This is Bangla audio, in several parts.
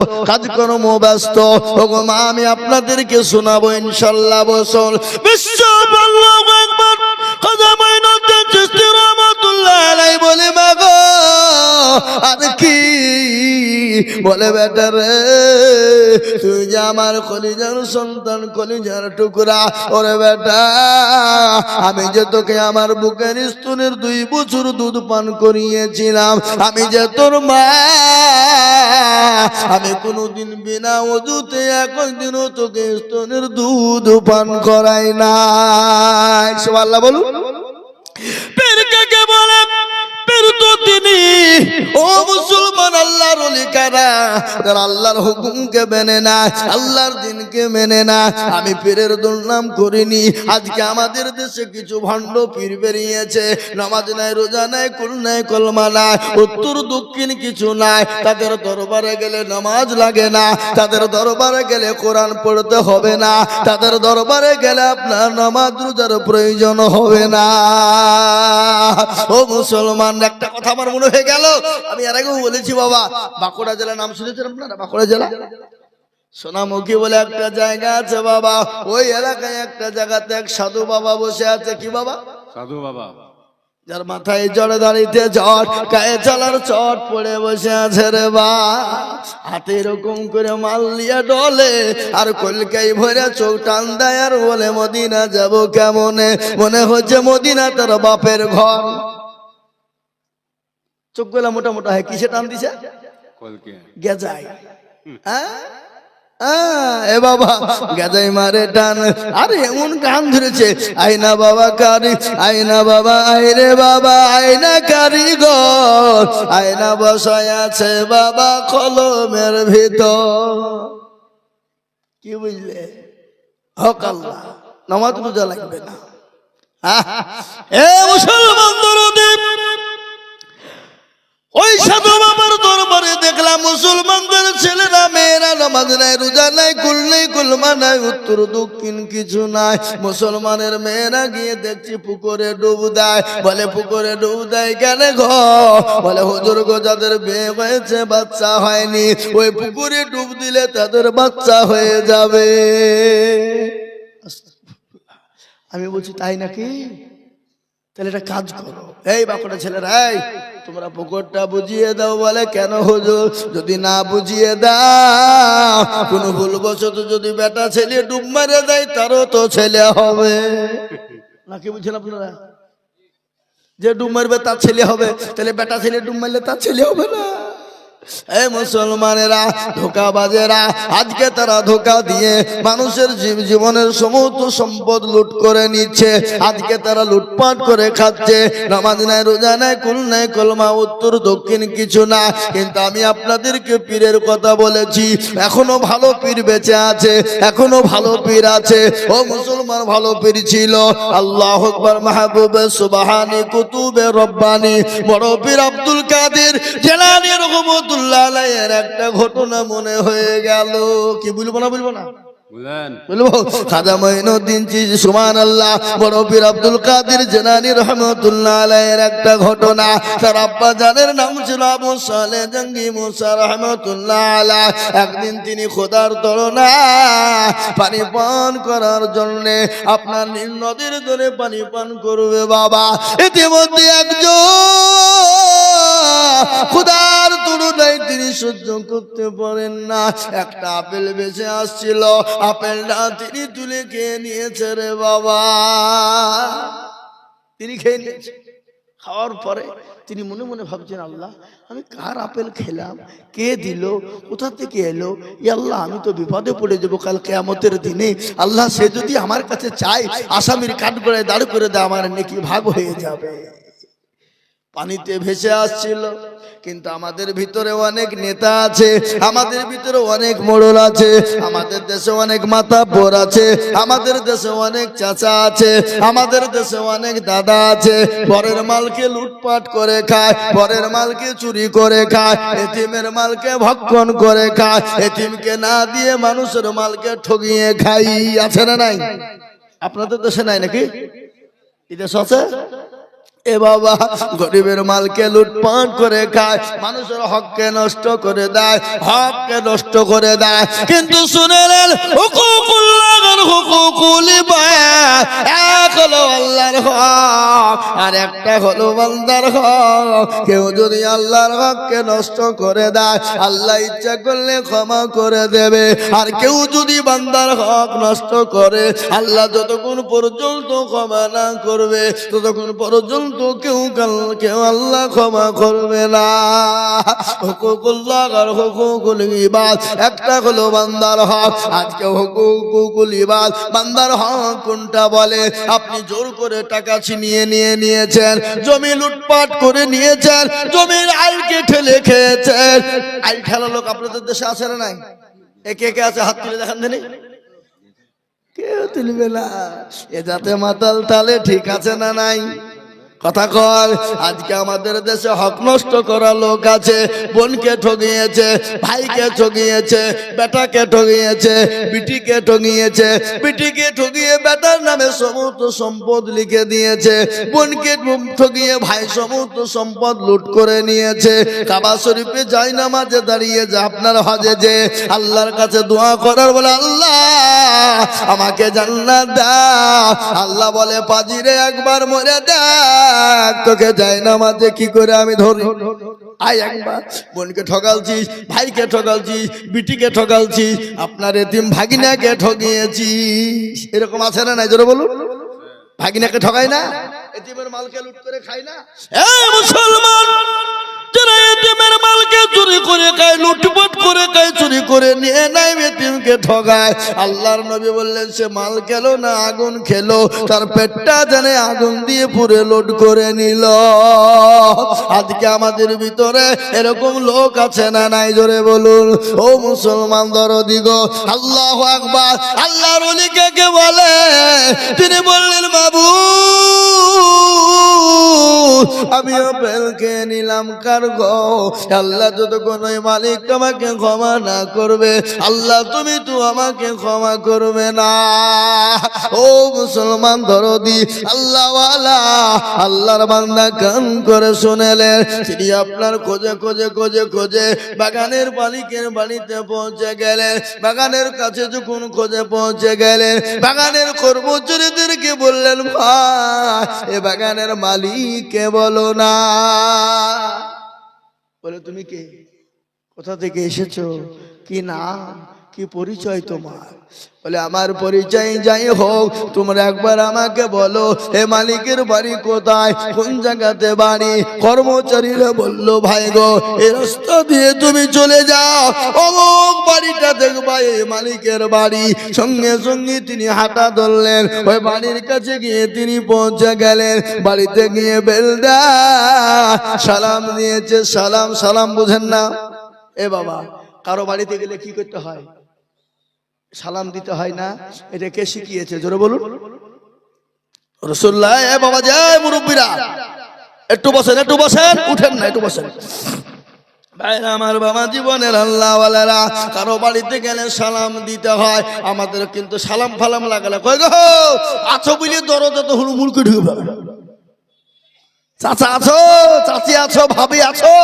কাজকর্ম ব্যস্ত। ওগো মা আমি আপনাদেরকে শোনাবো ইনশাল্লাহ বসল বিশ্ব বলে, বেটা রে, তুই যে আমার কলিজার সন্তান, কলিজার টুকরা, ওরে বেটা, আমি যে তোকে আমার বুকের স্তনের দুই বছর দুধ পান করিয়েছিলাম, আমি যে তোর মা, আমি কোনোদিন বিনা অজুতে একদিনও তোকে স্তনের দুধ পান করাই নাই। সব আল্লাহ বলুন। পীর কাকে বলে? পীর তো তিনি, ও মুসলমান, আল্লাহর কারা যারা আল্লাহর হুকুমকে মেনে না, আল্লাহর দিনকে মেনে না, আমি পীরের দুর্নাম করিনি। আজকে আমাদের দেশে কিছু ভণ্ড পীর বেরিয়েছে। নামাজ নাই, রোজা নাই, কুল নাই, কলমা নাই, উত্তর দক্ষিণ কিছু নাই। তাদের দরবারে গেলে নামাজ লাগে না, তাদের দরবারে গেলে কোরআন পড়তে হবে না, তাদের দরবারে গেলে আপনার নামাজ রোজার প্রয়োজন হবে না। ও মুসলমান, একটা কথা আমার মনে হয়ে গেল। আমি আর আগেও বলেছি বাবা, বাঁকুড়া জেলা নাম শুনেছেন আপনারা? বাঁকুড়া জেলা? সোনামুখী বলে একটা জায়গা আছে বাবা। ওই এলাকায় একটা জায়গাতে এক সাধু বাবা বসে আছে। কি বাবা? সাধু বাবা। যার মাথায় জড়ে দাঁড়িয়ে চট গায়ে চলার চট পড়ে বসে আছে রে বা। হাতে এরকম করে মাল নিয়ে ডলে আর কলকাই ভরে চোখ টান দেয় আর বলে মদিনা যাব কেমনে? মনে হচ্ছে মদিনা তোর বাপের ঘর। চোখগুলা মোটা মোটা হয় কিসে টান দিছে? গেজাই। হ্যাঁ? এ বাবা, গাজাই মারে টান। আরে, এমন গান ধরেছে আইনা বাবা কারি বাবা আইরে বাবা আয়না বসায় আছে বাবা কলমের ভিতর। কি বুঝলে? হক আল্লাহ, নামাজ লাগবে না। এ মুসলমান দরদীপ ওই সাধু বাবার দরবারে দেখলাম মুসলমানদের ছেলেরা, মেয়েরা নামাজ নাই, রোজা নাই, কুল নেই কুলমা নাই, উত্তর, দক্ষিণ কিছু নাই। মুসলমানের মেয়েরা গিয়ে দেখছি পুকুরে ডুব দেয়। বলে, পুকুরে ডুব দেয় কেন ঘ বলে, হুজুর গো, যাদের বিয়ে হয়েছে, বাচ্চা হয়নি। ওই পুকুরে ডুব দিলে তাদের বাচ্চা হয়ে যাবে। আমি বলছি, তাই নাকি? তাহলে একটা কাজ করো। এই বাপটা ছেলেরা, এই তোমরা পুকুরটা বুঝিয়ে দাও বলে, কেন হুজুর? যদি না বুঝিয়ে দাও, কোনো ভুলবশত যদি বেটা ছেলে ডুব মারে দেয়, তারও তো ছেলে হবে। নাকি বুঝছেন আপনারা? যে ডুব মারবে তার ছেলে হবে। তাহলে বেটা ছেলে ডুব মারলে তার ছেলে হবে না। এই মুসলমানেরা, ধোকাবাজেরা, আজকে তারা ধোকা দিয়ে মানুষের জীব- জীবনের সমস্ত সম্পদ লুট করে নিচ্ছে। আজকে তারা লুটপাট করে খাচ্ছে। নামাজ নাই, রোজা নাই, কুল নাই, কলমা, উত্তর, দক্ষিণ কিছু না। কিন্তু আমি আপনাদেরকে পীরের কথা বলেছি, এখনও ভালো পীর বেঁচে আছে, এখনও ভালো পীর আছে। ও মুসলমান, ভালো পীর ছিল। আল্লাহ আকবার, মাহবুবে, সুবাহানি, কুতুবে, রব্বানি। বড় পীর আব্দুল কাদের জেলানি রহমতুল্লাহ একটা ঘটনা মনে হয়ে গেল। কি বলব না বলব না? বলব? খাজা মঈনুদ্দিন চিজ সুমান আল্লাহ বড় পীর আব্দুল কাদের জেনানি রহমতুল্লাহ আলাইহির একটা ঘটনা। তার আব্বা জানের নাম ছিল আবু সালে জঙ্গি মুসা রহমতুল্লাহ আলাহ একদিন তিনি খোদার তরনা পানি পান করার জন্য আপনার নীল নদীর ধরে পানি পান করবে বাবা। ইতিমধ্যে একজন তিনি সহ্য করতে পারেন না। একটা আপেল বেঁচে আসছিল। আপেলটা তিনি তুলে খেয়ে নিয়েছে রে বাবা। তিনি খেয়ে নিয়েছে। খাওয়ার পরে তিনি মনে মনে ভাবছেন, আল্লাহ, আমি কার আপেল খেলাম? কে দিল? কোথা থেকে এলো? ই আল্লাহ, আমি তো বিপদে পড়ে যাব কাল কেয়ামতের দিনে। আল্লাহ, সে যদি আমার কাছে চায়, আসামির কাঠ করে দাঁড় করে দেয়, আমার নাকি ভাগ হয়ে যাবে। পানিতে ভেসে আসছিল। কিন্তু আমাদের ভিতরে অনেক নেতা আছে, আমাদের ভিতরে অনেক মোড়ল আছে, আমাদের দেশে অনেক মাতা বোর আছে, আমাদের দেশে অনেক চাচা আছে, আমাদের দেশে অনেক দাদা আছে। পরের মালকে লুটপাট করে খায় পরের মালকে চুরি করে খায়, এতিমের মালকে ভক্ষণ করে খায়, এতিমকে না দিয়ে মানুষের মালকে ঠগিয়ে খাই, আছে না নাই? আপনাদের দেশে নাই নাকি? এই দেশ আছে? এ বাবা, গরিবের মালকে লুটপাট করে খায়, মানুষের হককে নষ্ট করে দেয়, হককে নষ্ট করে দেয়। কিন্তু হক নষ্ট করে দেয়, আল্লাহ ইচ্ছা করলে ক্ষমা করে দেবে। আর কেউ যদি বান্দার হক নষ্ট করে, আল্লাহ যতক্ষণ পর্যন্ত ক্ষমা না করবে, ততক্ষণ পর্যন্ত কেউ কাল- কেউ আল্লাহ ক্ষমা করবে না। হুকুকুল্লাহ আর ইবাদ, একটা হলো বান্দার হক। আজকে হুকুকুল ইবাদ, বান্দার হক কোনটা বলে? আপনি জোর করে টাকা ছিনিয়ে নিয়ে নিয়েছেন, জমি লুটপাট করে নিয়েছেন, জমির আইলকে ঠেলে খেয়েছেন আইল ঠেলা লোক আপনাদের দেশে আছে না নাই? একে একে আছে? হাত তুলে দেখান দেনি। কেউ তুলবে না। এ যাতে মাতাল তালে ঠিক আছে না নাই? কথা কয়, আজকে আমাদের দেশে হক নষ্ট করা লোক আছে, বোনকে ঠগিয়েছে, ভাইকে ঠগিয়েছে, বেটাকে ঠগিয়েছে, বিটিকে ঠগিয়েছে, বিটিকে ঠগিয়ে বেটার নামে সমস্ত সম্পদ লিখে দিয়েছে, বোনকে ঠগিয়ে ভাই সমস্ত সম্পদ লুট করে নিয়েছে। কাবা শরীফে যাই নামাজে দাঁড়িয়ে যে, আপনার হজে যে আল্লাহর কাছে দোয়া করার বলে, আল্লাহ, আমাকে জান্নাত দাও। আল্লাহ বলে, পাজিরে একবার মরে দেখ তোকে যাই নামাজে কি করে আমি ধরি? আয় একবার বোনকে ঠকালছিস ভাইকে ঠকালছিস বিটিকে ঠকালছিস আপনার এতিম ভাগিনাকে ঠকিয়েছিস। এরকম আছে না নাই? জোরে বলুন। ভাগিনাকে ঠকাই না? এতিমের মালকে লুট করে খাই না? এ মুসলমান! মালকে চুরি করে করে চুরি করে নিয়ে ঠগায়। নবী বললেন, সে মাল খেলো না, আগুন খেলো। তার পেটটা আগুন দিয়ে লোড করে আমাদের ভিতরে এরকম লোক আছে না নাই? জোরে বলুন। ও মুসলমান দরদিগ আল্লাহ আকবার। আল্লাহর কে বলে? তিনি বললেন বাবু আমি আপেলকে নিলাম কার আল্লাহ যতক্ষণ ওই মালিক তোমাকে ক্ষমা না করবে, আল্লাহ তুমি তো আমাকে ক্ষমা করবে না। ও মুসলমান দরদি আল্লাহ আল্লাহর বান্দা কান করে শুনেলেন তিনি আপনার খোঁজে খোঁজে খোঁজে খোঁজে বাগানের মালিকের বাড়িতে পৌঁছে গেলেন। বাগানের কাছে যখন খোঁজে পৌঁছে গেলেন, বাগানের কর্মচারীদেরকে বললেন, ভাই, এ বাগানের মালিককে বলো? না। বলে তুমি কে? কোথা থেকে এসেছ? কি নাম? কি পরিচয় তোমার? বলে আমার পরিচয় যাই হোক তোমরা একবার আমাকে বলো এ মালিকের বাড়ি কোথায়? কোন জায়গাতে বাড়ি? কর্মচারীরা বলল ভাই গো এ রাস্তা দিয়ে তুমি চলে যাও। অমুক বাড়িটা দেখবা এই মালিকের বাড়ি। সঙ্গে সঙ্গে তিনি হাঁটা ধরলেন। ওই বাড়ির কাছে গিয়ে তিনি পৌঁছে গেলেন। বাড়িতে গিয়ে বেলদা সালাম দিয়েছে। সালাম সালাম বুঝেন না? এ বাবা কারও বাড়িতে গেলে কি করতে হয়? সালাম দিতে হয় না। এটা কে শিখিয়েছে? জোরে বলুন। রসুল্লাহ বাবা যায় মুরব্বীরা। একটু বসেন একটু বসেন। উঠেন না একটু বসেন। আমার বাবা জীবনের আল্লাহওয়ালারা কারও বাড়িতে গেলে সালাম দিতে হয়। আমাদের কিন্তু সালাম ফালাম লাগালে কই গো? আছো বুঝলি দরজা তো হুড়মুড় করে ঢুকে চাচা আছো চাচি আছো ভাবি আছো?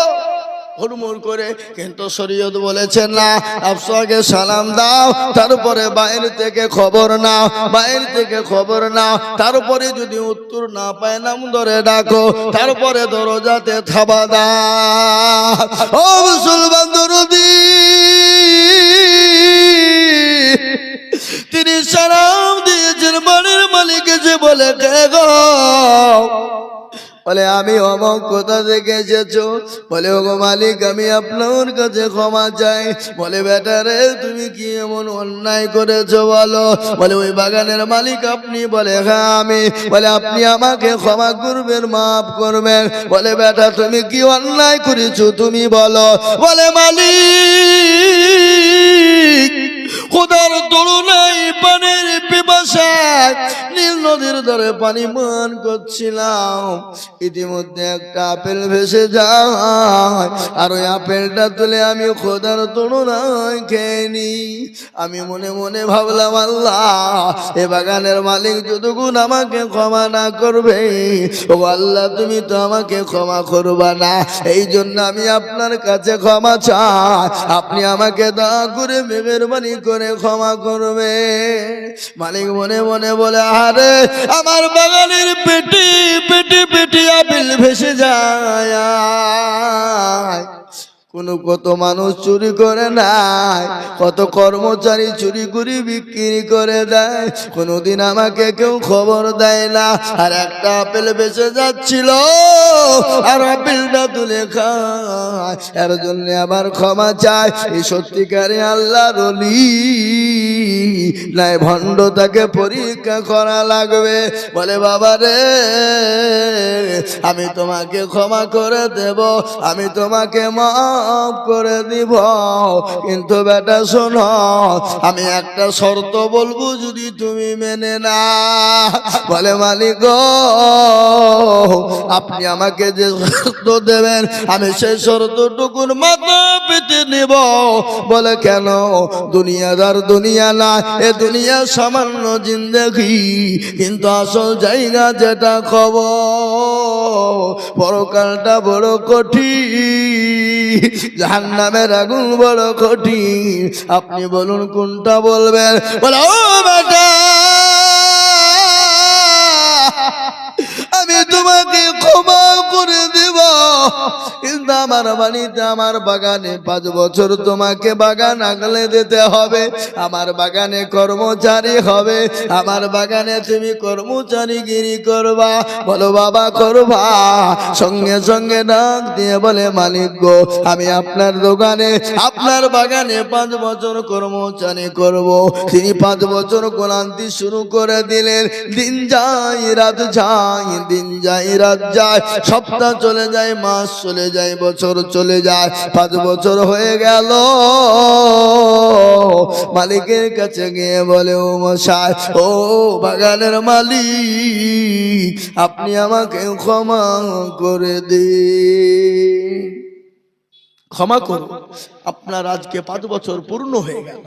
হুড়মুড় করে, কিন্তু শরীয়ত বলেছেন না। আফসাকে সালাম দাও, তারপরে বাইরে থেকে খবর নাও, বাইরে থেকে খবর নাও। তারপরে যদি উত্তর না পায়, নাম ধরে ডাকো, তারপরে দরজাতে থাবা দাও। ও মুসলমান দরদি তিনি সালাম দিয়েছেন বাড়ির মালিক এসে বলে, কে গো? বলে, আমি অমক কোথা থেকে এসেছ বলে, ওগো মালিক, আমি আপনার কাছে ক্ষমা চাই। বলে বেটারে তুমি কি এমন অন্যায় করেছ বলো? বলে, ওই বাগানের মালিক আপনি। বলে হ্যাঁ আমি। বলে, আপনি আমাকে ক্ষমা করবেন, মাফ করবেন। বলে, বেটা, তুমি কি অন্যায় করেছ তুমি বলো? বলে, মালিক খোদার তরুণাই পানির পিপাসায় নীল নদীর ধারে পানি পান করছিলাম। ইতিমধ্যে একটা আপেল ভেসে যায়, আর ওই আপেলটা তুলে আমি খোদার তুলনায় খেয়ে নি আমি মনে মনে ভাবলাম, আল্লাহ, এ বাগানের মালিক যতগুণ আমাকে ক্ষমা না করবে, ও আল্লাহ, তুমি তো আমাকে ক্ষমা করবা না। এই জন্য আমি আপনার কাছে ক্ষমা চাই। আপনি আমাকে দয়া করে মেহরবানি করে ক্ষমা করবে। মালিক মনে মনে বলে আরে আমার বাগানের পেটি পেটি পেটি আপিল ভেসে যায়। কোন কত মানুষ চুরি করে নাই কত কর্মচারী চুরি করে বিক্রি করে দেয়, কোনোদিন আমাকে কেউ খবর দেয় না। আর একটা আপেল বেঁচে যাচ্ছিল, আর আপেলটা তুলে খায়। এর জন্য আবার ক্ষমা চায়। এই সত্যিকারে আল্লাহ রলি নাই ভণ্ড তাকে পরীক্ষা করা লাগবে। বলে, বাবা রে, আমি তোমাকে ক্ষমা করে দেব, আমি তোমাকে মাফ করে দিব। কিন্তু বেটা, শোনো, আমি একটা শর্ত বলব যদি তুমি মেনে না বলে, মালিক, আপনি আমাকে যে শর্ত দেবেন, আমি সেই শর্তটুকুর মাথা পেতে নিব। বলে, কেন? দুনিয়াদার দুনিয়া না এ দুনিয়া সামান্য জিন্দগি। কিন্তু আসল জায়গা যেটা খবর, পরকালটা বড় কঠিন, জাহান্নামের আগুন বড় কঠিন। আপনি বলুন, কোনটা বলবেন? বলে, ও বেটা, আমি তোমাকে ক্ষমা করে কিন্তু আমার বাড়িতে, আমার বাগানে পাঁচ বছর তোমাকে বাগান আগলে দিতে হবে। আমার বাগানে কর্মচারী হবে। আমার বাগানে তুমি কর্মচারী গিরি করবা। বলো, বাবা, করবা? সঙ্গে সঙ্গে ডাক দিয়ে বলে, মালিক গো, আমি আপনার দোকানে, আপনার বাগানে পাঁচ বছর কর্মচারী করব। তিনি পাঁচ বছর কোরআন্তি শুরু করে দিলেন। দিন যায়, রাত যায়, দিন যায়, রাত যায়। সপ্তাহ চলে যায় মাস চলে যায়, বছর চলে যায়, পাঁচ বছর হয়ে গেল। মালিকের কাছে গিয়ে বলে, ও মশাই, ও বাগানের মালিক, আপনি আমাকে ক্ষমা করে দিন। ক্ষমা করুন, আপনার আজকে পাঁচ বছর পূর্ণ হয়ে গেল।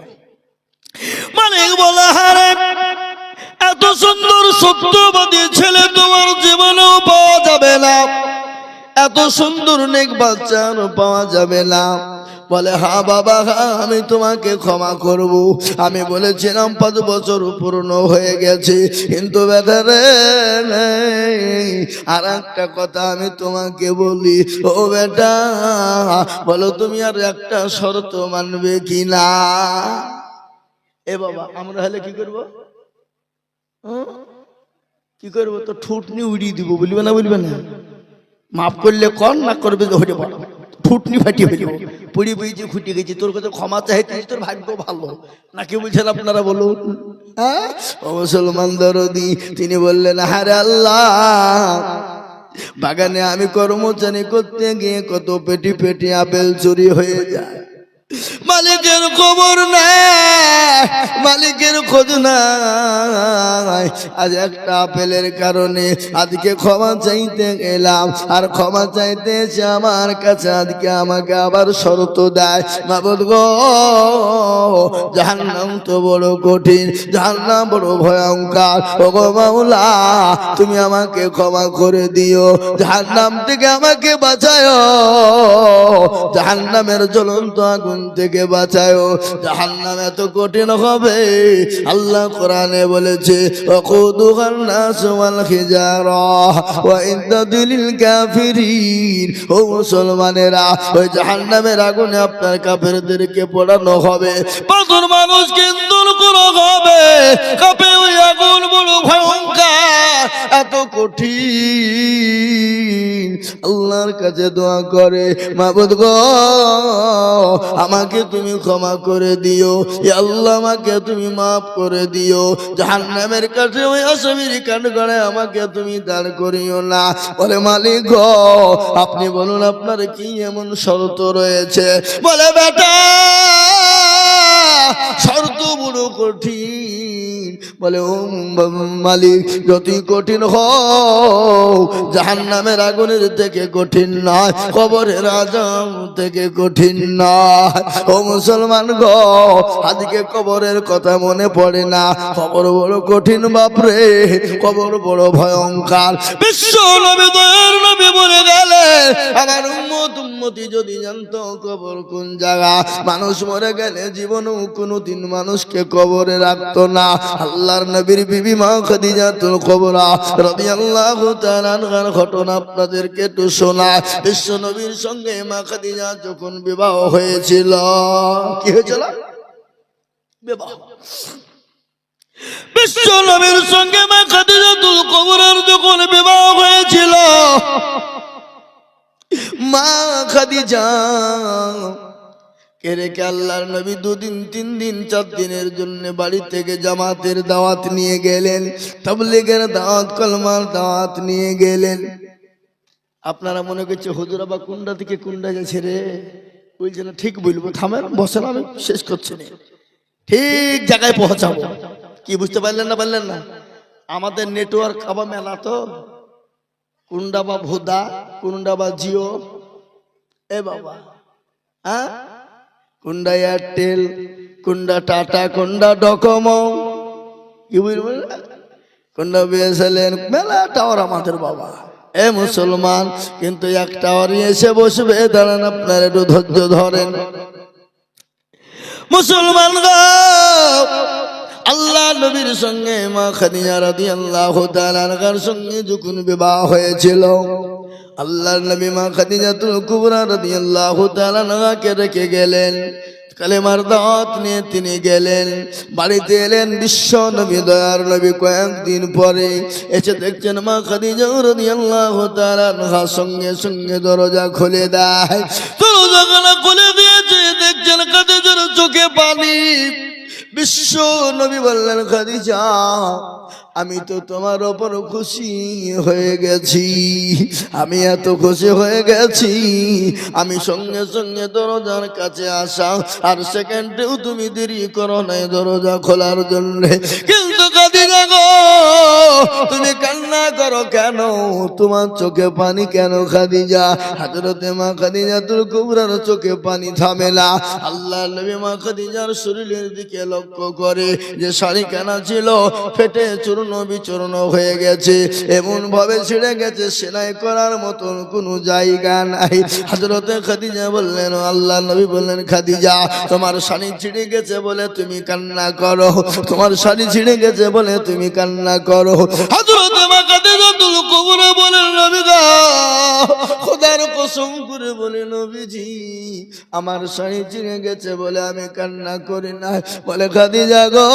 মালিক বলে হারে এত সুন্দর সত্যবাদী ছেলে তোমার জীবনেও পাওয়া যাবে না। এত সুন্দর নেক বাচ্চার পাওয়া যাবে না। বলে, হা বাবা, হা, আমি তোমাকে ক্ষমা করব। আমি বলেছিলাম, পাঁচ বছর পূর্ণ হয়ে গেছে, কিন্তু বেটারে আর একটা কথা আমি তোমাকে বলি, ও বেটা, বলো তুমি আর একটা শর্ত মানবে কি না এ বাবা, আমরা হলে কি করব? হুম? কি করব? তো ঠুটনি উড়িয়ে দিব, বলবে না বলবে না। মাফ করলে কর, না করবে তো পড়া ফুটনি ফাটি হয়ে যাব পুড়ি বুঝছি ফুটে গেছি। তোর কথা ক্ষমা চাইতেছি তোর ভাগ্য ভালো। নাকি বলছেন আপনারা বলুন? হ্যাঁ? মুসলমান দরদি, তিনি বললেন হারে আল্লাহ, বাগানে আমি কর্মচারী করতে গিয়ে কত পেটি পেটি আপেল চুরি হয়ে যায়। মালিকের খবর নাই মালিকের খোঁজ নাই। আজ একটা আপেলের কারণে আজকে ক্ষমা চাইতে গেলাম, আর ক্ষমা চাইতে এসে আমার কাছে আজকে আমাকে আবার শর্ত দেয়। মাবুদ গো, জাহান্নাম তো বড় কঠিন, জাহান্নাম বড় ভয়ঙ্কর। ও গো মাওলা, তুমি আমাকে ক্ষমা করে দিও, জাহান্নাম থেকে আমাকে বাঁচায় জাহান্নামের জ্বলন্ত আগুন থেকে বাঁচায় জাহান্নাম এত কঠিন হবে। আল্লাহ কোরআনে বলেছে ও মুসলমানেরা, ওই জাহান্নামের হবে। পাথর মানুষ কিন্তু করা হবে। কাপে ওই আগুন বড় এত কঠিন। আল্লাহর কাছে দোয়া করে, মাবুদ গো, আমাকে তুমি ক্ষমা করে দিও। আল্লাহ, আমাকে তুমি মাফ করে দিও। জাহান্নামের কাছে ওই আসামির কান করে আমাকে তুমি দাঁড় করিও না। বলে, মালিক আপনি বলুন, আপনার কি এমন শর্ত রয়েছে? বলে, বেটা, শর্ত বড় কঠিন। বলে ও মালিক যতই কঠিন হোক জাহান নামের আগুনের থেকে কঠিন নয়, কবরের আজম থেকে কঠিন নয়। ও মুসলমান গ, আজকে কবরের কথা মনে পড়ে না। কবর বড় কঠিন বাপরে কবর বড় ভয়ঙ্কর। বিশ্ব নবী, দয়ার বলে গেলে, আমার উম্মত, উম্মতি যদি জানতো কবর কোন জায়গা, মানুষ মরে গেলে জীবনও কোনো দিন মানুষকে কবরে রাখতো না। আল্লাহর নবীর বিবি মা খাদিজাতুল কবরা রাদিয়াল্লাহু তাআলার ঘটনা আপনাদেরকে একটু শোনা। বিশ্ব নবীর সঙ্গে মা খাদিজা যখন বিবাহ হয়েছিল, কি হয়েছিল? বিবাহ। বিশ্ব নবীর সঙ্গে মা খাদিজাতুল কবরের যখন বিবাহ হয়েছিল, মা খাদিজা কে রেখে আল্লাহর নবী দুদিন তিন দিন চার দিনের জন্য বাড়ি থেকে জামাতের দাওয়াত নিয়ে গেলেন, তাবলিগের দাওয়াত, কলমার দাওয়াত নিয়ে গেলেন। আপনারা মনে করছে, হুজুর আবার কুন্ডা থেকে কুন্ডা গেছে রে? বলছে, না, ঠিক বলব, থামেন, বসেন, আমি শেষ করছি ঠিক জায়গায় পৌঁছাবো। কি, বুঝতে পারলেন না পারলেন না? আমাদের নেটওয়ার্ক আবার মেলা তো। কুন্ডা বা ভোদা, কুন্ডা বা জিও। এ বাবা হ্যাঁ? কুন্ডা এয়ারটেল, কুন্ডা টাটা, কুন্ডা ডকোমো। কি বুঝবেন কুন্ডা বিএসএলএন, মেলা টাওয়ার আমাদের বাবা। এ মুসলমান, কিন্তু এক টাওয়ারই এসে বসবে, দাঁড়ান আপনার একটু ধৈর্য ধরেন। মুসলমান আল্লাহ নবীর সঙ্গে মা খাদিজা রাদিয়াল্লাহু তাআলার সঙ্গে যখন বিবাহ হয়েছিল আল্লাহর নবী মা খাদিজাতুল কুবরা রাদিয়াল্লাহু তাআলাকে রেখে গেলেন। কালেমার দাওয়াত নিয়ে তিনি গেলেন। বাড়িতে এলেন বিশ্ব নবী, দয়ার নবী কয়েকদিন পরে। এসে দেখছেন মা খাদিজা রাদিয়াল্লাহু তাআলা সঙ্গে সঙ্গে দরজা খুলে দেয়। দরজা খুলে দিয়েছে, দেখছেন খাদিজার চোখে পানি। বিশ্ব নবী বললেন, খাদিজা, আমি তো তোমার ওপর খুশি হয়ে গেছি। আমি এত খুশি হয়ে গেছি। আমি সঙ্গে সঙ্গে দরজার কাছে আসা, আর সেকেন্ডেও তুমি দেরি করো নাই দরজা খোলার জন্য। কিন্তু খাদিজা গো, তুমি কান্না করো কেন? তোমার চোখে পানি কেন খাদিজা? হাজরতে মা খাদিজা তোর কুবরার চোখে পানি থামে আল্লাহ নবী মা খাদিজার শরীরের দিকে লক্ষ্য করে যে শাড়ি কেনা ছিল, ফেটে চূর্ণ বিচূর্ণ হয়ে গেছে। এমন ভাবে ছিঁড়ে গেছে, সেলাই করার মতন কোনো জায়গা নাই। হাজরতে খাদিজা বললেন, আল্লাহ নবী বললেন, খাদিজা, তোমার শাড়ি ছিঁড়ে গেছে বলে তুমি কান্না করো। তোমার শাড়ি ছিঁড়ে গেছে বলে তুমি কান্না করো। হাজরতে মা বলেন নবী আমার শাড়ি চিনে গেছে বলে আমি কান্না করি না বলে, খাদিজা গো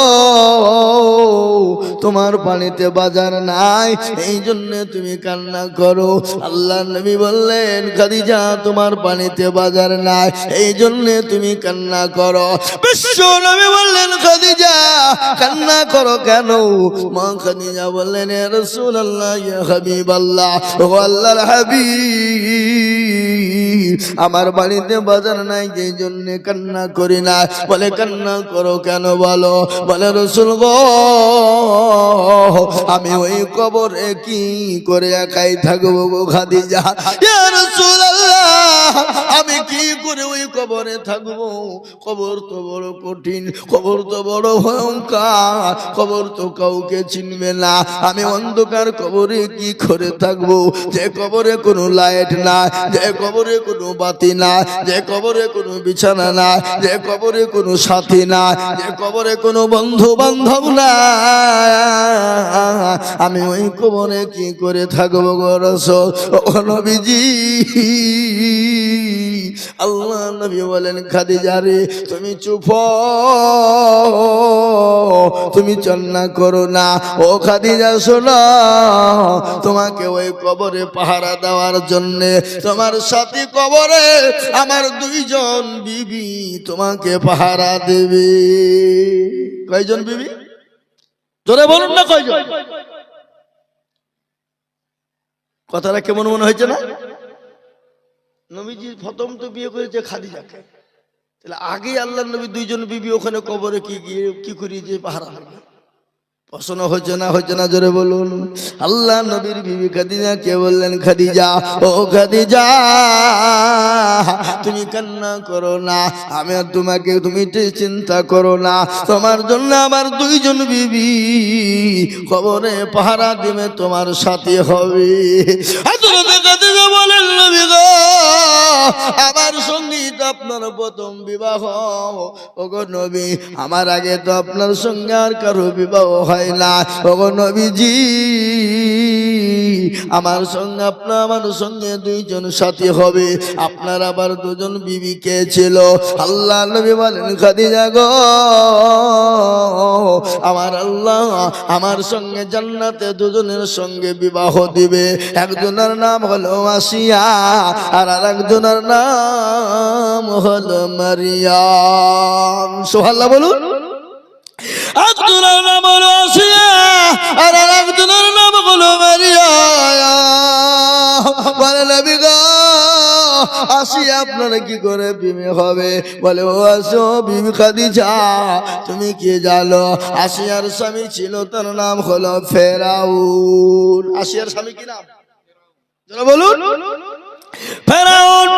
তোমার পানিতে বাজার নাই এই জন্য তুমি কান্না করো। আল্লাহ নবী বললেন, খাদিজা, তোমার পানিতে বাজার নাই এই জন্য তুমি কান্না করো। বিশ্ব নবী বললেন, খাদিজা, কান্না করো কেন? মা খাদিজা বললেন রসুল আল্লাহ হাবিব আল্লাহ ও আল্লাহর হাবিব, আমার বাড়িতে বাজার নাই যে জন্য কান্না করি না। বলে, কান্না করো কেন বলো? বলে, রসুল গো আমি ওই কবরে কি করে একাই থাকব গো ইয়া রাসূলুল্লাহ, আমি কি করে ওই কবরে থাকব? কবর তো বড় কঠিন, কবর তো বড় ভয়ঙ্কর, কবর তো কাউকে চিনবে না। আমি অন্ধকার কবরে কি করে থাকব? যে কবরে কোনো লাইট না যে কবরে কোনো বাতি না যে কবরে কোনো বিছানা না যে কবরে কোনো সাথী না যে কবরে কোনো বন্ধু বান্ধব না আমি ওই কবরে কি করে থাকব গো রসল? ও নবীজি, আল্লাহ নবী বলেন, খাদিজা রে, তুমি চুপ তুমি চন্না করো না। ও খাদিজা, শোনো, তোমাকে ওই কবরে পাহারা দেওয়ার জন্য তোমার সাথী কবরে আমার দুইজন বিবি তোমাকে পাহারা দেবে। কয়জন বিবি? জোরে বলুন না কয়জন? কথাটা কেমন মনে হয়েছে না? নবীজি প্রথম তো বিয়ে করেছে খাদিজাকে। তাহলে আগে আল্লাহ নবী দুইজন বিবি, ওখানে কবরে কি গিয়ে কি করিয়ে যে পাহারা হবে পছন্দ হচ্ছে না হচ্ছে না, জোরে বলুন। আল্লাহ নবীর বিবি খাদিজা কে বললেন, খাদিজা, ও খাদিজা, তুমি কান্না করো না, আমি আর তোমাকে তুমি চিন্তা করো না। তোমার জন্য আমার দুইজন বিবি খবরে পাহারা দিবে, তোমার সাথে হবে। বলেন, নবী গো আমার সংগীত আপনার প্রথম বিবাহ। ওগো নবী, আমার আগে তো আপনার সঙ্গে আর কারও বিবাহ হয় না। ওগো নবীজি। আমার সঙ্গে আপনার, আমার সঙ্গে দুইজন সাথী হবে। আপনার আবার দুজন বিবি কে ছিল? আল্লাহ নবী বলেন, খাদিজা গো, আমার আল্লাহ আমার সঙ্গে জান্নাতে দুজনের সঙ্গে বিবাহ দিবে। একজনের নাম হলো আসিয়া, আর একজনের নাম হলো মারিয়াম। সোহাল্লা বলুন। একজনের নাম আর নাম হলো আপনারা কি করে বিমে হবে? বলে, ও আসো খাদিজা, তুমি কি জানো? আসিয়ার স্বামী ছিল, তার নাম হলো ফেরাউন। আসিয়ার স্বামী কি নাম? বলুন। ফেরাউন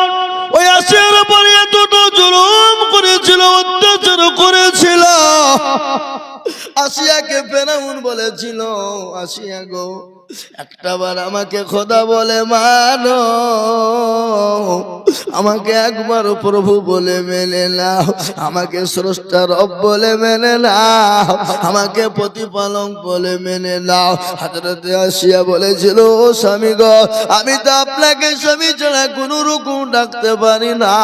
ওই আসিয়ার পরে এতটা জুলুম করেছিল অত্যাচার করেছিল। আসিয়াকে ফেরাউন বলেছিল আসিয়া গো একটাবার আমাকে খোদা বলে, মানো, আমাকে একবার প্রভু বলে মেনে নাও, আমাকে স্রষ্টা রব বলে মেনে নাও, আমাকে প্রতিপালক বলে মেনে নাও। হাজরতে আসিয়া বলেছিল, ও স্বামী গ, আমি তো আপনাকে স্বামী ছাড়া কোনো রকম ডাকতে পারি না।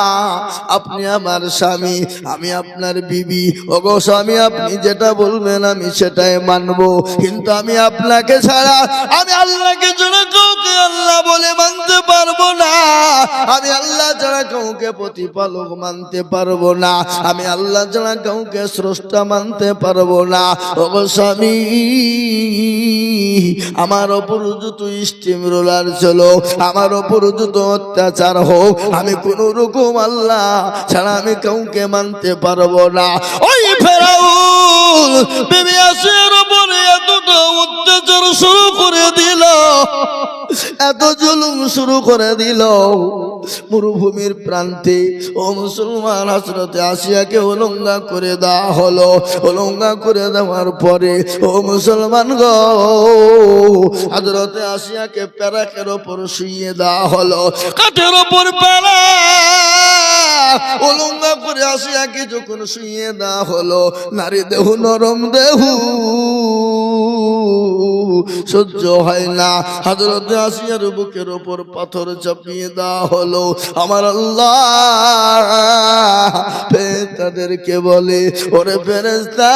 আপনি আমার স্বামী, আমি আপনার বিবি। ও গো স্বামী, আপনি যেটা বলবেন আমি সেটাই মানবো। কিন্তু আমি আপনাকে ছাড়া আমি আল্লাহকে ছাড়া কাউকে আল্লাহ বলে মানতে পারব না। আমি আল্লাহ ছাড়া কাউকে প্রতিপালক মানতে পারব না। আমি আল্লাহ ছাড়া কাউকে স্রষ্টা মানতে পারব না। স্বামী, আমার ওপর যত স্টিম রোলার চলো আমার ওপর যত অত্যাচার হোক, আমি কোন রকম আল্লাহ ছাড়া আমি কাউকে মানতে পারব না। ওই ফেরাউন, বেবি আসের ওপরে এতটা এত জুলুম শুরু করে দিল। মরুভূমির প্রান্তে ও মুসলমান হাসরতে আসিয়াকে অলঙ্গা করে দেওয়া হলো। অলঙ্গা করে দেওয়ার পরে, ও মুসলমান গ হাজরতে আসিয়াকে প্যারাকের ওপর শুইয়ে দেওয়া হলো। কাঠের ওপর প্যারা সহ্য হয় না। হাজরত আসিয়ার বুকের ওপর পাথর চাপিয়ে দেওয়া হলো। আমার আল্লাহ তাদেরকে বলে, ওরে ফেরেস্তা